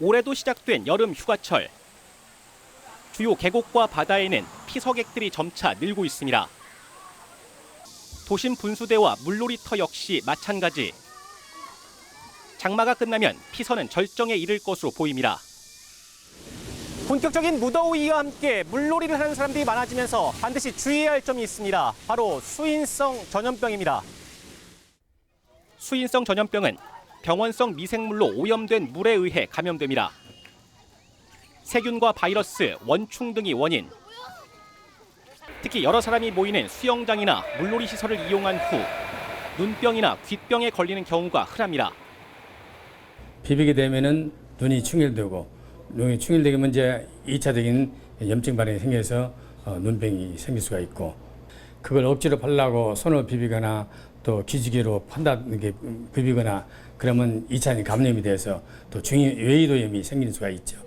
올해도 시작된 여름 휴가철. 주요 계곡과 바다에는 피서객들이 점차 늘고 있습니다. 도심 분수대와 물놀이터 역시 마찬가지. 장마가 끝나면 피서는 절정에 이를 것으로 보입니다. 본격적인 무더위와 함께 물놀이를 하는 사람들이 많아지면서 반드시 주의해야 할 점이 있습니다. 바로 수인성 전염병입니다. 수인성 전염병은 병원성 미생물로 오염된 물에 의해 감염됩니다. 세균과 바이러스, 원충 등이 원인. 특히 여러 사람이 모이는 수영장이나 물놀이 시설을 이용한 후 눈병이나 귓병에 걸리는 경우가 흔합니다. 비비게 되면은 눈이 충혈되고 눈이 충혈되면 이제 2차적인 염증 반응이 생겨서 어, 눈병이 생길 수가 있고 그걸 억지로 팔라고 손을 비비거나 또 기지개로 판다 이게 비비거나 그러면 2차적인 감염이 돼서 또 중이 외이도염이 생기는 수가 있죠.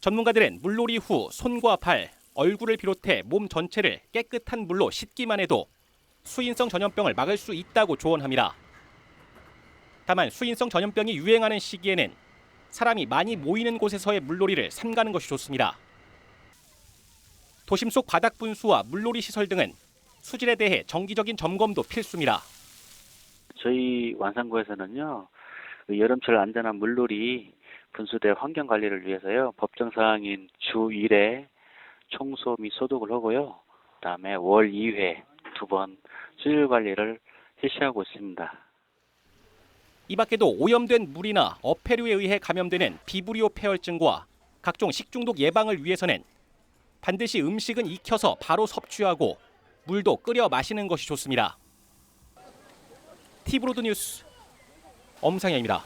전문가들은 물놀이 후 손과 발, 얼굴을 비롯해 몸 전체를 깨끗한 물로 씻기만 해도 수인성 전염병을 막을 수 있다고 조언합니다. 다만 수인성 전염병이 유행하는 시기에는 사람이 많이 모이는 곳에서의 물놀이를 삼가는 것이 좋습니다. 도심 속 바닥 분수와 물놀이 시설 등은 수질에 대해 정기적인 점검도 필수입니다. 저희 완산구에서는요, 그 여름철 안전한 물놀이 분수대 환경 관리를 위해서요, 법정 사항인 주 1회 청소 및 소독을 하고요, 그다음에 월 2회 두 번 수질 관리를 실시하고 있습니다. 이 밖에도 오염된 물이나 어패류에 의해 감염되는 비브리오 폐혈증과 각종 식중독 예방을 위해서는 반드시 음식은 익혀서 바로 섭취하고 물도 끓여 마시는 것이 좋습니다. 티브로드 뉴스 엄상현입니다.